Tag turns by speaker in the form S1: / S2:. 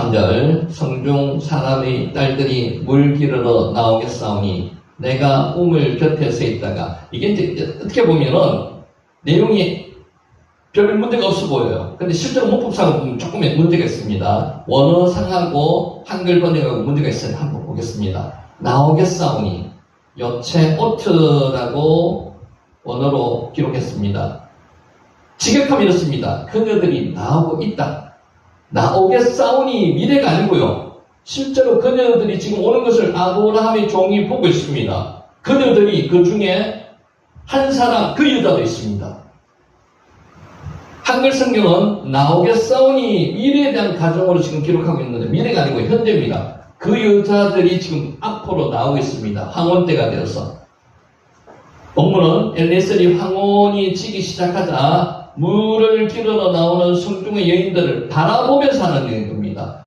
S1: 3절 성중 사람의 딸들이 물 기르러 나오겠사오니 내가 우물 곁에 서 있다가 이게 어떻게 보면은 내용이 별 문제가 없어 보여요. 근데 실제로 문법상으로 보면 조금 문제가 있습니다. 원어상하고 한글 번역하고 문제가 있어요. 한번 보겠습니다. 나오겠사오니 여체 오트라고 원어로 기록했습니다. 직역하면 이렇습니다. 그녀들이 나오고 있다. 나 오겠사오니 미래가 아니고요. 실제로 그녀들이 지금 오는 것을 아브라함의 종이 보고 있습니다. 그녀들이 그 중에 한 사람, 그 여자도 있습니다. 한글 성경은 나오겠사오니 미래에 대한 가정으로 지금 기록하고 있는데 미래가 아니고 현재입니다. 그 여자들이 지금 앞으로 나오고 있습니다. 황혼 때가 되어서. 본문은 엘레셀이 황혼이 지기 시작하자 물을 기르러 나오는 성중의 여인들을 바라보면서 하는 겁니다.